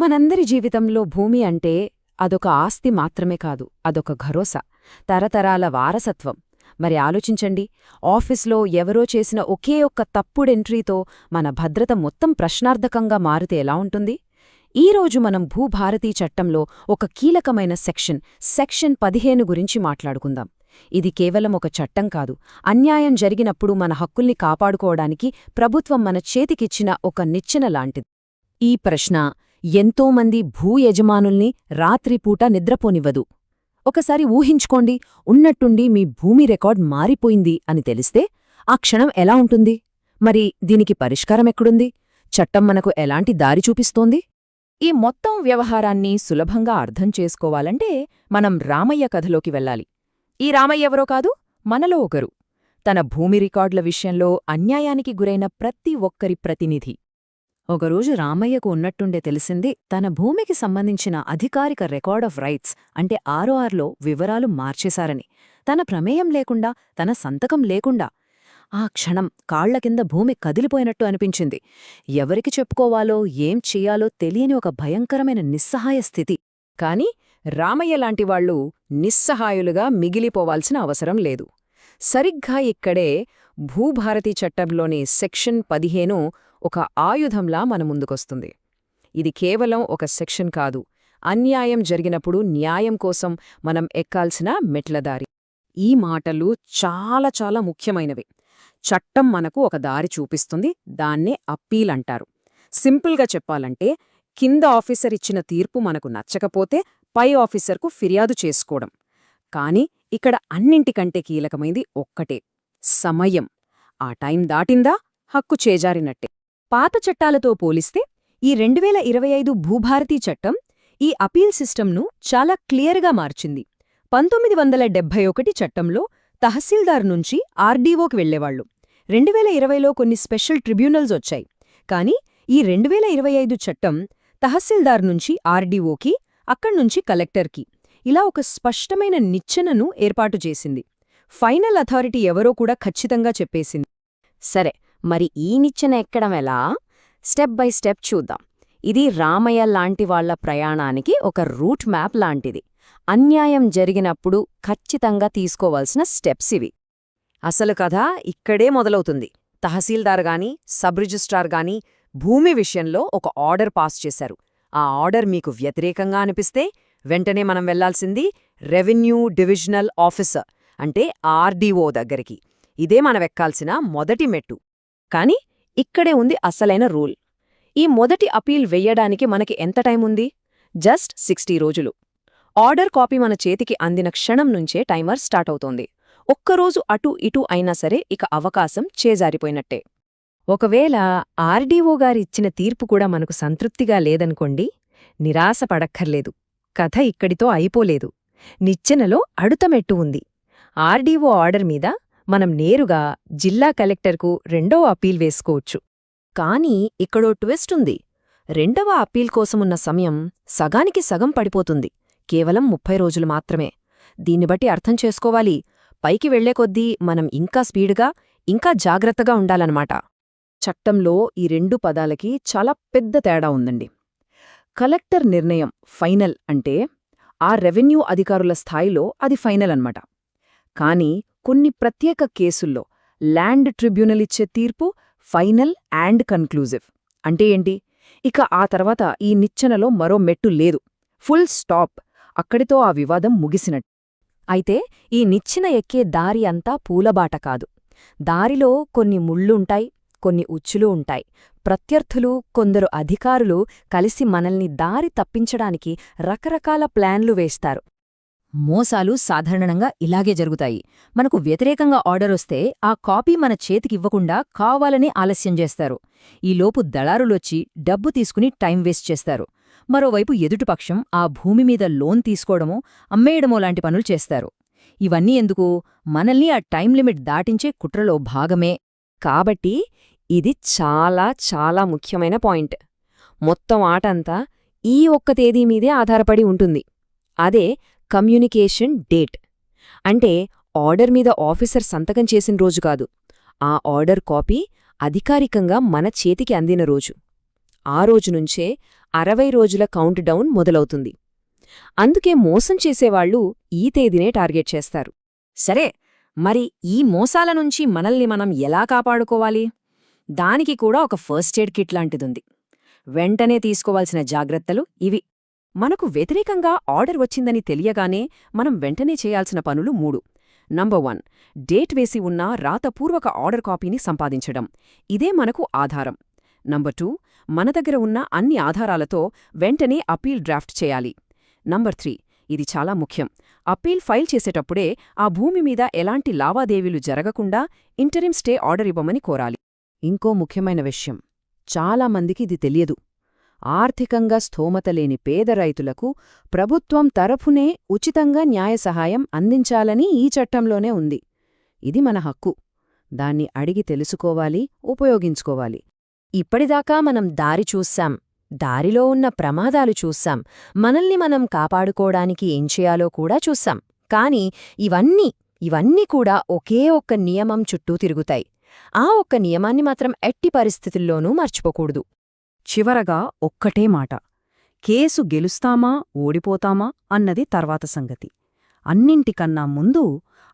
మనందరి జీవితంలో భూమి అంటే అదొక ఆస్తి మాత్రమే కాదు అదొక భరోసా తరతరాల వారసత్వం. మరి ఆలోచించండి ఆఫీస్లో ఎవరో చేసిన ఒకే ఒక్క తప్పుడెంట్రీతో మన భద్రత మొత్తం ప్రశ్నార్థకంగా మారితే ఎలా ఉంటుంది? ఈరోజు మనం భూభారతీ చట్టంలో ఒక కీలకమైన సెక్షన్ సెక్షన్ పదిహేను గురించి మాట్లాడుకుందాం. ఇది కేవలం ఒక చట్టం కాదు అన్యాయం జరిగినప్పుడు మన హక్కుల్ని కాపాడుకోవడానికి ప్రభుత్వం మన చేతికిచ్చిన ఒక నిచ్చెన లాంటిది. ఈ ప్రశ్న ఎంతోమంది భూ యజమానుల్ని రాత్రిపూట నిద్రపోనివ్వదు. ఒకసారి ఊహించుకోండి ఉన్నట్టుండి మీ భూమి రికార్డ్ మారిపోయింది అని తెలిస్తే ఆ క్షణం ఎలా ఉంటుంది? మరి దీనికి పరిష్కారమెక్కడుంది చట్టం మనకు ఎలాంటి దారి చూపిస్తోంది? ఈ మొత్తం వ్యవహారాన్ని సులభంగా అర్థం చేసుకోవాలంటే మనం రామయ్య కథలోకి వెళ్ళాలి. ఈ రామయ్య ఎవరో కాదు మనలో ఒకరు. తన భూమి రికార్డుల విషయంలో అన్యాయానికి గురైన ప్రతి ఒక్కరి ప్రతినిధి. ఒకరోజు రామయ్యకు ఉన్నట్టుండే తెలిసింది తన భూమికి సంబంధించిన అధికారిక రికార్డ్ ఆఫ్ రైట్స్ అంటే ఆర్ఓఆర్లో వివరాలు మార్చేశారని. తన ప్రమేయం లేకుండా తన సంతకం లేకుండా. ఆ క్షణం కాళ్ళ కింద భూమి కదిలిపోయినట్టు అనిపించింది. ఎవరికి చెప్పుకోవాలో ఏం చెయ్యాలో తెలియని ఒక భయంకరమైన నిస్సహాయ స్థితి. కాని రామయ్య లాంటివాళ్ళు నిస్సహాయులుగా మిగిలిపోవాల్సిన అవసరం లేదు. సరిగ్గా ఇక్కడే భూభారతి చట్టంలోని సెక్షన్ పదిహేను ఒక ఆయుధంలా మన ముందుకొస్తుంది. ఇది కేవలం ఒక సెక్షన్ కాదు. అన్యాయం జరిగినప్పుడు న్యాయం కోసం మనం ఎక్కాల్సిన మెట్లదారి ఈ మాటలు చాలా చాలా ముఖ్యమైనవి. చట్టం మనకు ఒక దారి చూపిస్తుంది. దాన్నే అప్పీల్ అంటారు. సింపుల్గా చెప్పాలంటే కింద ఆఫీసర్ ఇచ్చిన తీర్పు మనకు నచ్చకపోతే పై ఆఫీసర్కు ఫిర్యాదు చేసుకోవడం. కాని ఇక్కడ అన్నింటికంటే కీలకమైంది ఒక్కటే. సమయం. ఆ టైం దాటిందా? హక్కు చేజారినట్టే. పాత చట్టాలతో పోలిస్తే ఈ రెండువేల ఇరవై ఐదు భూభారతీ చట్టం ఈ అపీల్ సిస్టంను చాలా క్లియర్గా మార్చింది. పంతొమ్మిది వందల డెబ్బై ఒకటి చట్టంలో తహసీల్దార్ నుంచి ఆర్డీఓకి వెళ్ళేవాళ్ళు రెండువేల ఇరవైలో కొన్ని స్పెషల్ ట్రిబ్యునల్స్ వచ్చాయి. కాని ఈ రెండువేల ఇరవై ఐదు చట్టం తహసీల్దార్ నుంచి ఆర్డీఓకి అక్కడ్నుంచి కలెక్టర్కి ఇలా ఒక స్పష్టమైన నిచ్చెనను ఏర్పాటు చేసింది. ఫైనల్ అథారిటీ ఎవరో కూడా ఖచ్చితంగా చెప్పేసింది. సరే మరి ఈ నిచ్చెన ఎక్కడం ఎలా? స్టెప్ బై స్టెప్ చూద్దాం. ఇది రామయ్య లాంటి వాళ్ళ ప్రయాణానికి ఒక రూట్ మ్యాప్ లాంటిది. అన్యాయం జరిగినప్పుడు ఖచ్చితంగా తీసుకోవాల్సిన స్టెప్స్ ఇవి. అసలు కథ ఇక్కడే మొదలవుతుంది. తహసీల్దార్ గాని సబ్ రిజిస్ట్రార్ గాని భూమి విషయంలో ఒక ఆర్డర్ పాస్ చేశారు. ఆ ఆర్డర్ మీకు వ్యతిరేకంగా అనిపిస్తే వెంటనే మనం వెళ్ళాల్సింది రెవెన్యూ డివిజనల్ ఆఫీసర్ అంటే ఆర్డీఓ దగ్గరికి. ఇదే మనవెక్కాల్సిన మొదటి మెట్టు. కాని ఇక్కడే ఉంది అసలైన రూల్. ఈ మొదటి అపీల్ వెయ్యడానికి మనకి ఎంత టైం ఉంది? జస్ట్ సిక్స్టీ రోజులు. ఆర్డర్ కాపీ మన చేతికి అందిన క్షణం నుంచే టైమర్ స్టార్ట్ అవుతోంది. ఒక్కరోజు అటు ఇటు అయినా సరే ఇక అవకాశం చేజారిపోయినట్టే. ఒకవేళ ఆర్డీఓ గారిచ్చిన తీర్పు కూడా మనకు సంతృప్తిగా లేదనుకోండి నిరాశపడక్కర్లేదు. కథ ఇక్కడితో అయిపోలేదు. నిచ్చెనలో అడుతమెట్టు ఉంది. ఆర్డీఓ ఆర్డర్ మీద మనం నేరుగా జిల్లా కలెక్టర్కు రెండవ అపీల్ వేసుకోవచ్చు. కానీ ఇక్కడో ట్విస్ట్ ఉంది. రెండవ అప్పీల్ కోసమున్న సమయం సగానికి సగం పడిపోతుంది. కేవలం ముప్పై రోజులు మాత్రమే. దీన్ని బట్టి అర్థం చేసుకోవాలి. పైకి వెళ్ళే కొద్దీ మనం ఇంకా స్పీడ్గా ఇంకా జాగ్రత్తగా ఉండాలన్నమాట. చట్టంలో ఈ రెండు పదాలకి చాలా పెద్ద తేడా ఉందండి. కలెక్టర్ నిర్ణయం ఫైనల్ అంటే ఆ రెవెన్యూ అధికారుల స్థాయిలో అది ఫైనల్ అన్నమాట. కానీ కొన్ని ప్రత్యేక కేసుల్లో ల్యాండ్ ట్రిబ్యునల్ ఇచ్చే తీర్పు ఫైనల్ అండ్ కన్క్లూజివ్. అంటే ఏంటి? ఇక ఆ తర్వాత ఈ నిచ్చెనలో మరో మెట్టు లేదు. Full stop. అక్కడితో ఆ వివాదం ముగిసినట్టు అయితే ఈ నిచ్చెన ఎక్కే దారి అంతా పూలబాట కాదు. దారిలో కొన్ని ముళ్ళుంటాయి కొన్ని ఉచ్చులు ఉంటాయి. ప్రత్యర్థులు కొందరు అధికారులు కలిసి మనల్ని దారి తప్పించడానికి రకరకాల ప్లాన్లు వేస్తారు. మోసాలు సాధారణంగా ఇలాగే జరుగుతాయి. మనకు వ్యతిరేకంగా ఆర్డర్ వస్తే ఆ కాపీ మన చేతికివ్వకుండా కావాలని ఆలస్యం చేస్తారు. ఈలోపు దళారులొచ్చి డబ్బు తీసుకుని టైం వేస్ట్ చేస్తారు. మరోవైపు ఎదుటిపక్షం ఆ భూమి మీద లోన్ తీసుకోవడమో అమ్మేయడమో లాంటి పనులు చేస్తారు. ఇవన్నీ ఎందుకు? మనల్ని ఆ టైం లిమిట్ దాటించే కుట్రలో భాగమే. కాబట్టి ఇది చాలా చాలా ముఖ్యమైన పాయింట్. మొత్తం ఆటంతా ఈ ఒక్క తేదీ మీదే ఆధారపడి ఉంటుంది. అదే కమ్యూనికేషన్ డేట్. అంటే ఆర్డర్ మీద ఆఫీసర్ సంతకం చేసిన రోజు కాదు. ఆ ఆర్డర్ కాపీ అధికారికంగా మన చేతికి అందిన రోజు. ఆ రోజు నుంచే అరవై రోజుల కౌంట్ డౌన్ మొదలవుతుంది. అందుకే మోసం చేసేవాళ్ళు ఈ తేదీనే టార్గెట్ చేస్తారు. సరే మరి ఈ మోసాల నుంచి మనల్ని మనం ఎలా కాపాడుకోవాలి? దానికి కూడా ఒక ఫస్ట్ ఎయిడ్ కిట్ లాంటిదుంది. వెంటనే తీసుకోవాల్సిన జాగ్రత్తలు ఇవి. మనకు వ్యతిరేకంగా ఆర్డర్ వచ్చిందని తెలియగానే మనం వెంటనే చేయాల్సిన పనులు మూడు. నంబర్ వన్ డేట్ వేసి ఉన్న రాతపూర్వక ఆర్డర్ కాపీని సంపాదించడం. ఇదే మనకు ఆధారం. నంబర్ టూ మన దగ్గర ఉన్న అన్ని ఆధారాలతో వెంటనే అపీల్ డ్రాఫ్ట్ చేయాలి. నంబర్ త్రీ ఇది చాలా ముఖ్యం. అప్పీల్ ఫైల్ చేసేటప్పుడే ఆ భూమి మీద ఎలాంటి లావాదేవీలు జరగకుండా ఇంటరిమ్ స్టే ఆర్డర్ ఇవ్వమని కోరాలి. ఇంకో ముఖ్యమైన విషయం. చాలామందికి ఇది తెలియదు. ఆర్థికంగా స్థోమత లేని పేద రైతులకు ప్రభుత్వం తరఫునే ఉచితంగా న్యాయ సహాయం అందించాలని ఈ చట్టంలోనే ఉంది. ఇది మన హక్కు. దాన్ని అడిగి తెలుసుకోవాలి ఉపయోగించుకోవాలి. ఇప్పటిదాకా మనం దారి చూశాం. దారిలో ఉన్న ప్రమాదాలు చూశాం. మనల్ని మనం కాపాడుకోవడానికి ఏం చేయాలో కూడా చూశాం. కాని ఇవన్నీ ఇవన్నీ కూడా ఒకే ఒక్క నియమం చుట్టూ తిరుగుతాయి. ఆ ఒక్క నియమాన్ని మాత్రం ఎట్టి పరిస్థితుల్లోనూ మర్చిపోకూడదు. చివరగా ఒక్కటే మాట. కేసు గెలుస్తామా ఓడిపోతామా అన్నది తర్వాత సంగతి. అన్నింటికన్నా ముందు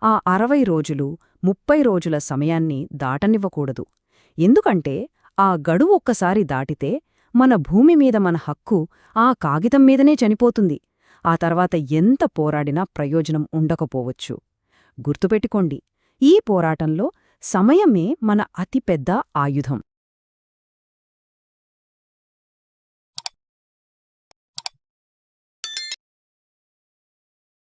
ఆ అరవై రోజులు ముప్పై రోజుల సమయాన్ని దాటనివ్వకూడదు. ఎందుకంటే ఆ గడువు ఒక్కసారి దాటితే మన భూమి మీద మన హక్కు ఆ కాగితం మీదనే చనిపోతుంది. ఆ తర్వాత ఎంత పోరాడినా ప్రయోజనం ఉండకపోవచ్చు. గుర్తుపెట్టుకోండి ఈ పోరాటంలో సమయమే మన అతిపెద్ద ఆయుధం.